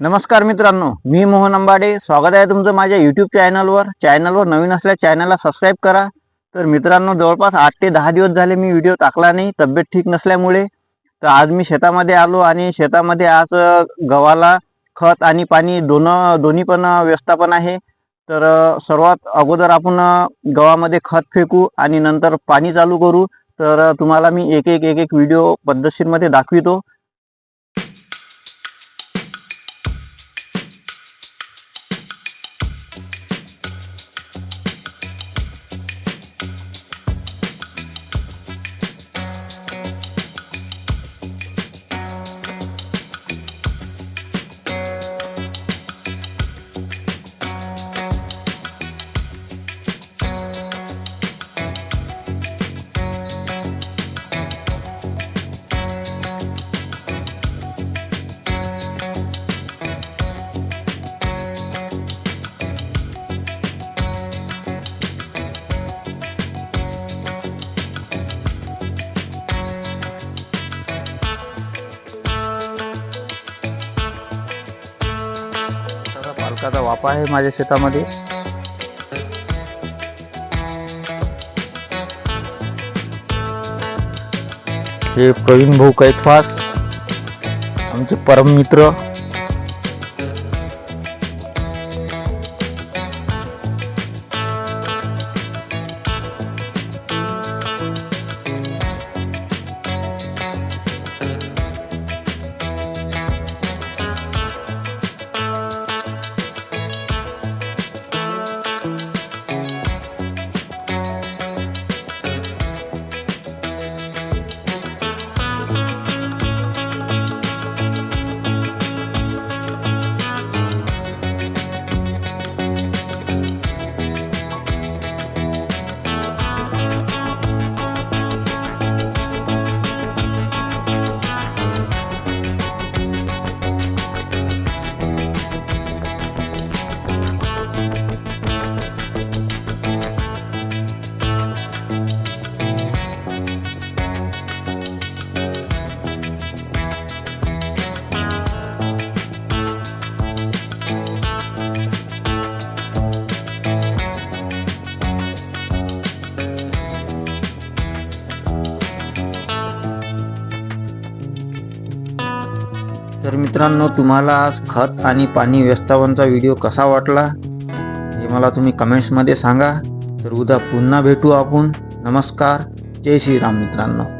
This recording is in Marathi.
नमस्कार मित्रांनो मी मोहन अंबाडे. स्वागत आहे तुमचं माझ्या युट्यूब चॅनलवर चॅनलवर नवीन असल्या चॅनलला सबस्क्राईब करा. तर मित्रांनो जवळपास आठ ते दहा दिवस झाले मी व्हिडिओ टाकला नाही तब्येत ठीक नसल्यामुळे. तर आज मी शेतामध्ये आलो आणि शेतामध्ये आज गव्हाला खत आणि पाणी दोन दोन्ही पण व्यवस्थापन आहे. तर सर्वात अगोदर आपण गव्हामध्ये खत फेकू आणि नंतर पाणी चालू करू. तर तुम्हाला मी एक एक एक एक व्हिडिओ पद्धतशीरमध्ये दाखवितो. सगळा वापा आहे माझ्या शेतामध्ये. हे प्रवीण भाऊ कैफास आमचे परम मित्र. तर मित्रांनो तुम्हाला आज खत आणि पाणी व्यवस्थापनचा व्हिडिओ कसा वाटला हे मला तुम्ही कमेंट्समध्ये सांगा. तर उद्या पुन्हा भेटू आपण. नमस्कार. जय श्रीराम मित्रांनो.